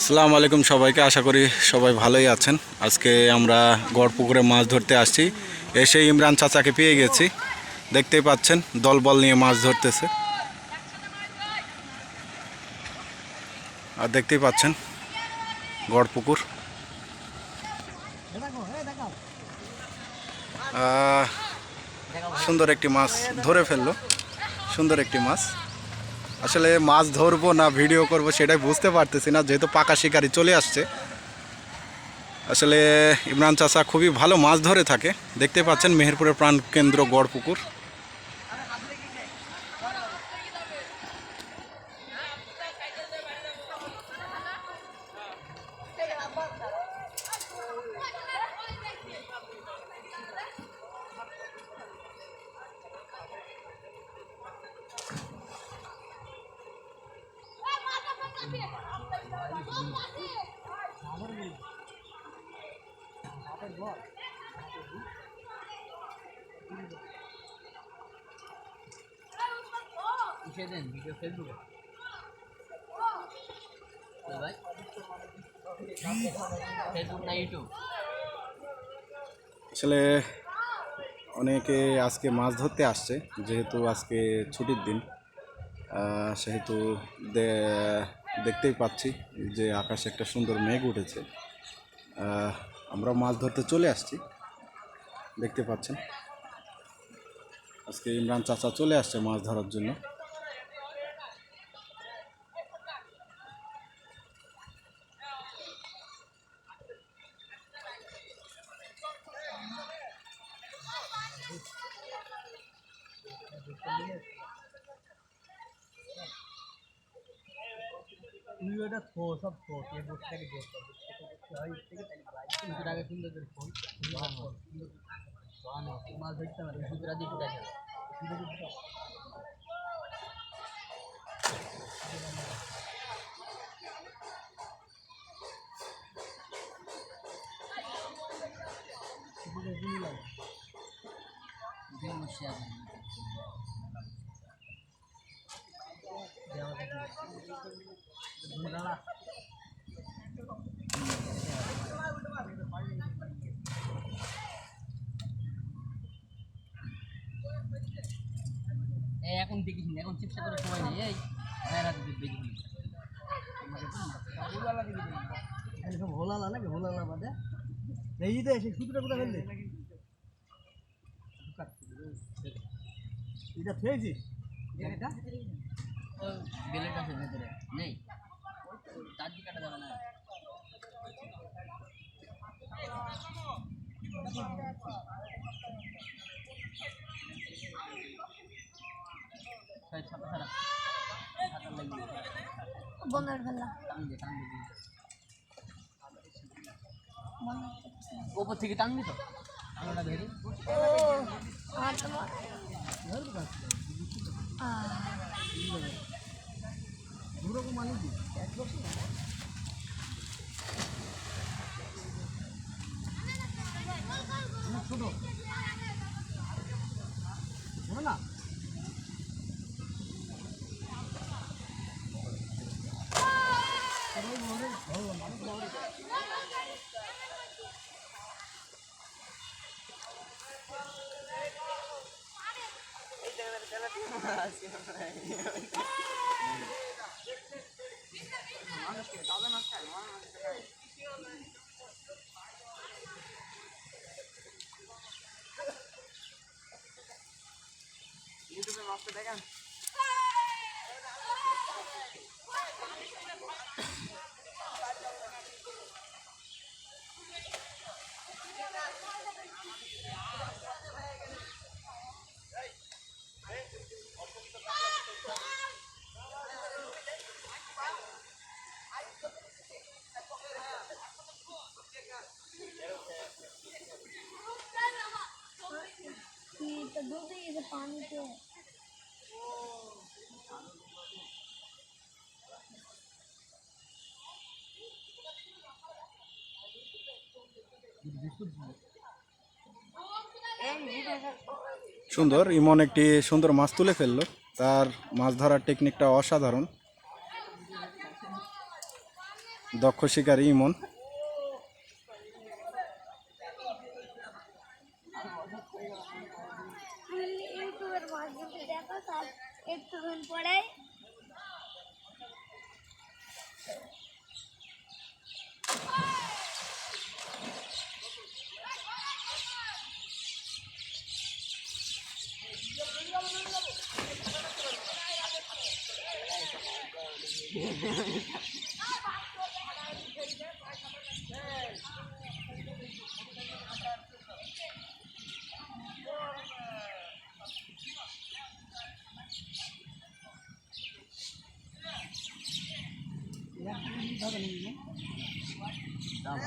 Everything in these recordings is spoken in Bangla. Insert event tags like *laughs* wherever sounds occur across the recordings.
আসসালামু আলাইকুম সবাইকে, আশা করি সবাই ভালোই আছেন। আজকে আমরা গড় পুকুরে মাছ ধরতে আসছি। এসে ইমরান চাচাকে পেয়ে গেছি। দেখতেই পাচ্ছেন, দলবল নিয়ে মাছ ধরতেছে। আর দেখতেই পাচ্ছেন গড় পুকুর সুন্দর একটি মাছ ধরে ফেলল। সুন্দর একটি মাছ। আসলে মাছ ধরবো না ভিডিও করব সেটাই বুঝতে পারতেছি না, যেহেতু পাকা শিকারি চলে আসছে। আসলে ইমরান চাচা খুবই ভালো মাছ ধরে থাকে, দেখতে পাচ্ছেন মেহেরপুরের প্রাণকেন্দ্র গড় পুকুর কিসে আসলে অনেকে আজকে মাছ ধরতে আসছে, যেহেতু আজকে ছুটির দিন। সেহেতু দেখতেই পাচ্ছি যে আকাশে একটা সুন্দর মেঘ উঠেছে। আমরা মাছ ধরতে চলে আসছি। দেখতে পাচ্ছেন। আজকে ইমরান চাচা চলে আসছে মাছ ধরার জন্য। সব মাছ ধরতে পারে আদি ফুটে আছে এই এখন চিপসা করে সময় নেই এই আয় রাতে দেখবি সব হোলালা নাকি হোলালা বাদে এই তো এসে সুতরা কোথা ফেললে এটা খেয়েছিস এটা বেলেট আছে ভেতরে নেই টান দিয়ে ওপর থেকে টানবি তো? দুরকম মানে এক বছর ছোট। বলো ইউটিউবে মাস্টার দেখেন Yeah. সুন্দর, ইমন একটি সুন্দর মাছ তুলে ফেলল। তার মাছ ধরার টেকনিকটা অসাধারণ। দক্ষ শিকারী ইমন। একটুক্ষণ পরে *laughs* একটা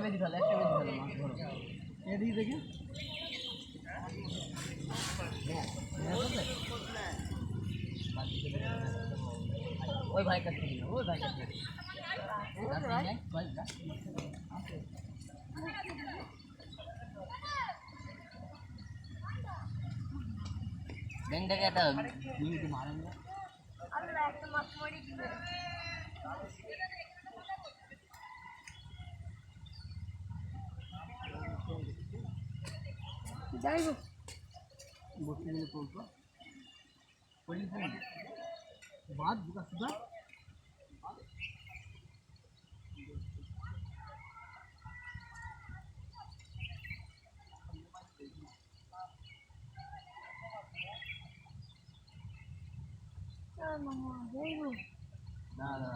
বেশি ফেলে একটা ধরো এদিকে দেখি ওই ভাই কাছ ওই ভাই কাছ থেকে ভাই ব্যাংকটাকে একটা মিনিট মারেন না আমরা একটা মাছ মরে দিবে যাই হোক বসে নিয়ে চলতো পড়ি ফোন বাদ দুটা সুদা চল মামা যাই হোক না না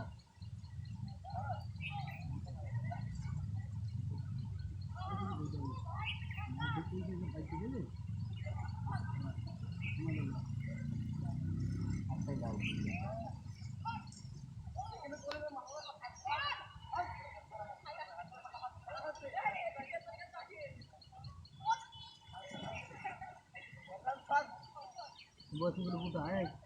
বসে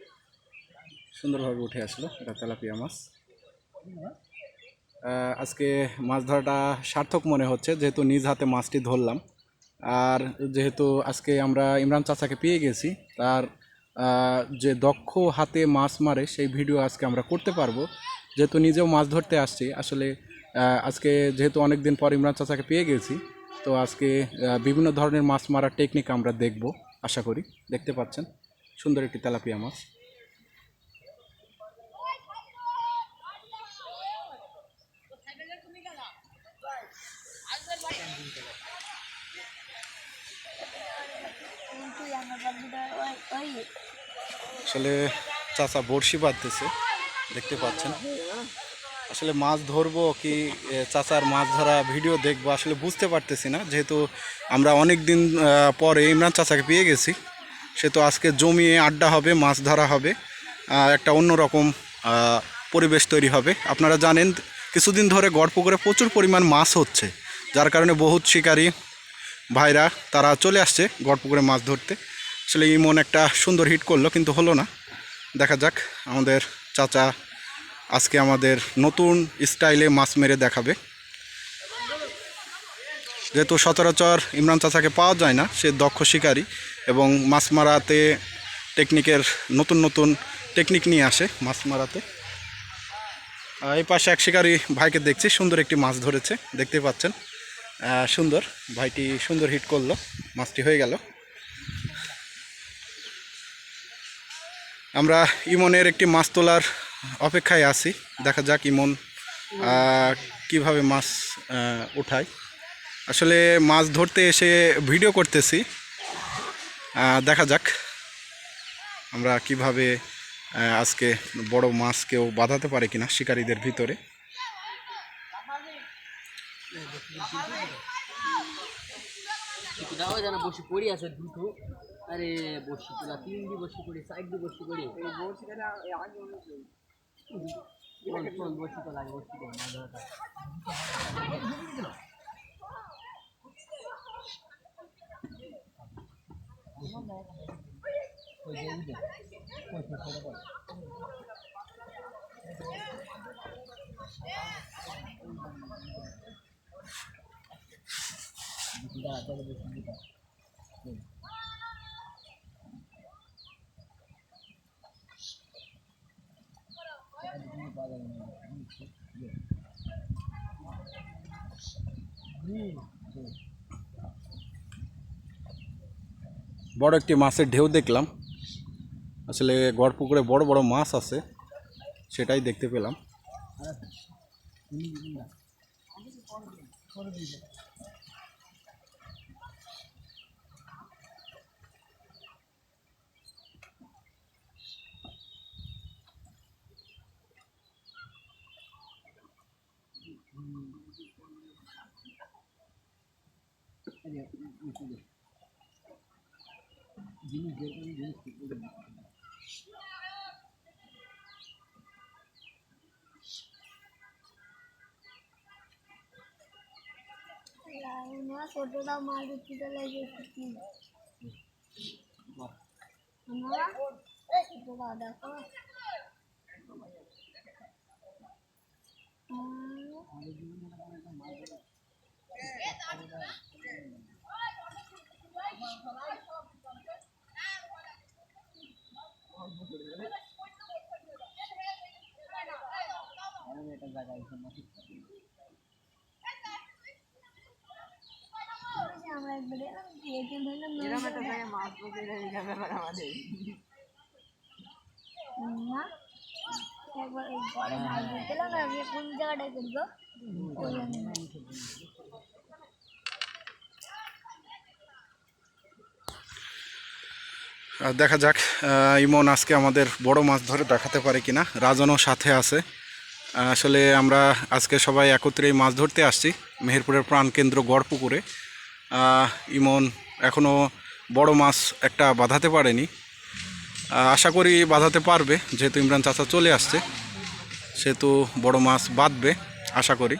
সুন্দরভাবে উঠে আসলো এটা তেলাপিয়া মাছ। আজকে মাছ ধরাটা সার্থক মনে হচ্ছে, যেহেতু নিজ হাতে মাছটি ধরলাম। আর যেহেতু আজকে আমরা ইমরান চাচাকে পেয়ে গেছি, তার যে দক্ষ হাতে মাছ মারে সেই ভিডিও আজকে আমরা করতে পারব। যেহেতু নিজেও মাছ ধরতে আসছি, আসলে আজকে যেহেতু অনেক দিন পর ইমরান চাচাকে পেয়ে গেছি, তো আজকে বিভিন্ন ধরনের মাছ মারার টেকনিক আমরা দেখব, আশা করি। দেখতে পাচ্ছেন, সুন্দর একটি তেলাপিয়া মাছ তুই আমার বাবুটা ওই ওই আসলে চাচা বড়শি বাঁধতেছে, দেখতে পাচ্ছেন। আসলে মাছ ধরবো কি চাচার মাছ ধরা ভিডিও দেখব, আসলে বুঝতে পারতেছি না। যেহেতু আমরা অনেক দিন পরে ইমরান চাচাকে পেয়ে গেছি সে তো আজকে জমিয়ে আড্ডা হবে, মাছ ধরা হবে একটা অন্যরকম পরিবেশ তৈরি হবে। আপনারা জানেন, কিছুদিন ধরে গড় পুকুরে প্রচুর পরিমাণ মাছ হচ্ছে, যার কারণে বহুত শিকারী ভাইরা, তারা চলে আসছে গড়পুকুরে মাছ ধরতে। আসলে ইমন একটা সুন্দর হিট করল, কিন্তু হলো না। দেখা যাক, আমাদের চাচা আজকে আমাদের নতুন স্টাইলে মাছ মেরে দেখাবে। যেহেতু সচরাচর ইমরান চাচাকে পাওয়া যায় না, সে দক্ষ শিকারী এবং মাছ মারাতে টেকনিকের নতুন নতুন টেকনিক নিয়ে আসে মাছ মারাতে। এই পাশে এক শিকারী ভাইকে দেখছি, সুন্দর একটি মাছ ধরেছে, দেখতে পাচ্ছেন। সুন্দর, ভাইটি সুন্দর হিট করল, মাছটি হয়ে গেল। আমরা ইমনের একটি মাছ তোলার অপেক্ষায় আছি। দেখা যাক ইমন কীভাবে মাছ উঠায়। আসলে মাছ ধরতে এসে ভিডিও করতেছি। দেখা যাক আমরা কীভাবে আজকে বড় মাছ কেউ বাঁধাতে পারে কিনা শিকারীদের ভিতরে। দুটো আরে বসি তোলা তিন দিয়ে বসি পড়ি সাইড দিয়ে বসি চল বসি তো লাগে বসি তো মাছ চলো বসি। বড় একটি মাছের ঢেউ দেখলাম। আসলে গড় পুকুরে বড় বড় মাছ আছে, সেটাই দেখতে পেলাম। Hadi yapalım. Yine gördüğünü yine kutladım. Ama fotoğraf malı güzel gözüküyor. Ama bu da var. Hmm. আমরা ছোটটা দেখো আমরা একবারে এখান থেকে এরকম একটা জায়গায় মাছ না একবার ওই ঘরে মাছ দিয়েছিলাম না? কোন জায়গাটায় করব ওই জন্য। আর দেখা যাক ইমন আজকে আমাদের বড় মাছ ধরে দেখাতে পারে কিনা। রাজনও সাথে আছে। আসলে আমরা আজকে সবাই একত্রেই মাছ ধরতে আসছি। মেহেরপুরের প্রাণকেন্দ্র গড়পুকুরে। ইমন এখনও বড় মাছ একটা বাঁধাতে পারেনি। আশা করি বাঁধাতে পারবে। যেহেতু ইমরান চাচা চলে আসছে, সেহেতু বড় মাছ বাঁধবে, আশা করি।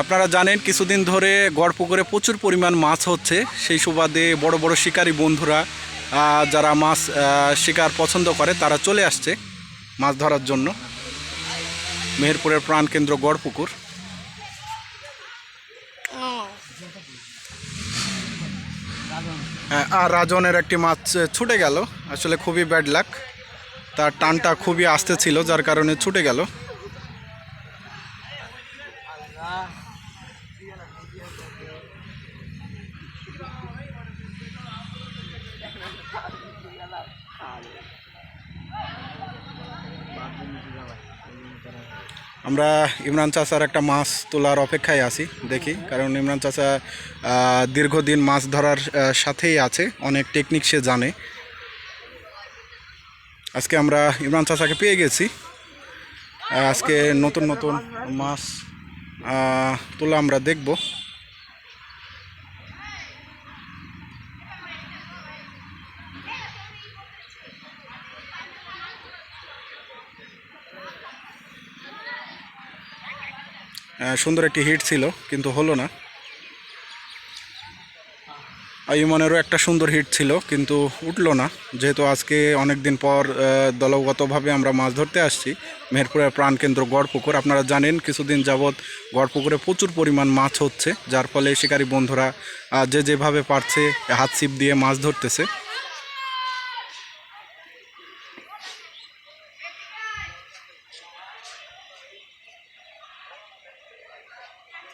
আপনারা জানেন কিছুদিন ধরে গড়পুকুরে প্রচুর পরিমাণ মাছ হচ্ছে। সেই সুবাদে বড় বড় শিকারী বন্ধুরা যারা মাছ শিকার পছন্দ করে তারা চলে আসছে মাছ ধরার জন্য। মেহেরপুরের প্রাণকেন্দ্র গড়পুকুর। হ্যাঁ, আর রাজনের একটি মাছ ছুটে গেল। আসলে খুবই ব্যাড লাক তার টানটা খুবই আস্তে ছিল যার কারণে ছুটে গেল। আমরা ইমরান চাষার একটা মাছ তোলার অপেক্ষায় আছি দেখি। কারণ ইমরান আহ, দীর্ঘদিন মাছ ধরার সাথেই আছে। অনেক টেকনিক সে জানে। আজকে আমরা ইমরান চাচাকে পেয়ে গেছি। আজকে নতুন নতুন মাছ তোলা আমরা দেখব। সুন্দর একটি হিট ছিল, কিন্তু হলো না। আর একটা সুন্দর হিট ছিল, কিন্তু উঠল না। যেহেতু আজকে অনেক দিন পর দলগতভাবে আমরা মাছ ধরতে আসছি, মেহেরপুরের প্রাণকেন্দ্র গড়পুকুর। আপনারা জানেন, কিছুদিন যাবৎ গড়পুকুরে প্রচুর পরিমাণ মাছ হচ্ছে, যার ফলে শিকারী বন্ধুরা যে যেভাবে পারছে, হাত ছিপ দিয়ে মাছ ধরতেছে।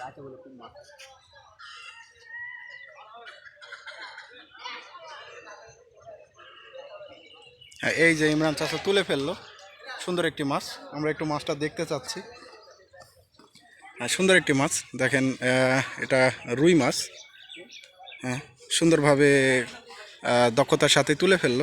দেখে দেখে দেখে দেখে হ্যাঁ, এই যে ইমরান চাচা তুলে ফেলল। সুন্দর একটি মাছ। আমরা একটু মাছটা দেখতে চাচ্ছি। হ্যাঁ সুন্দর একটি মাছ। দেখেন এটা রুই মাছ। হ্যাঁ সুন্দরভাবে দক্ষতার সাথে তুলে ফেলল।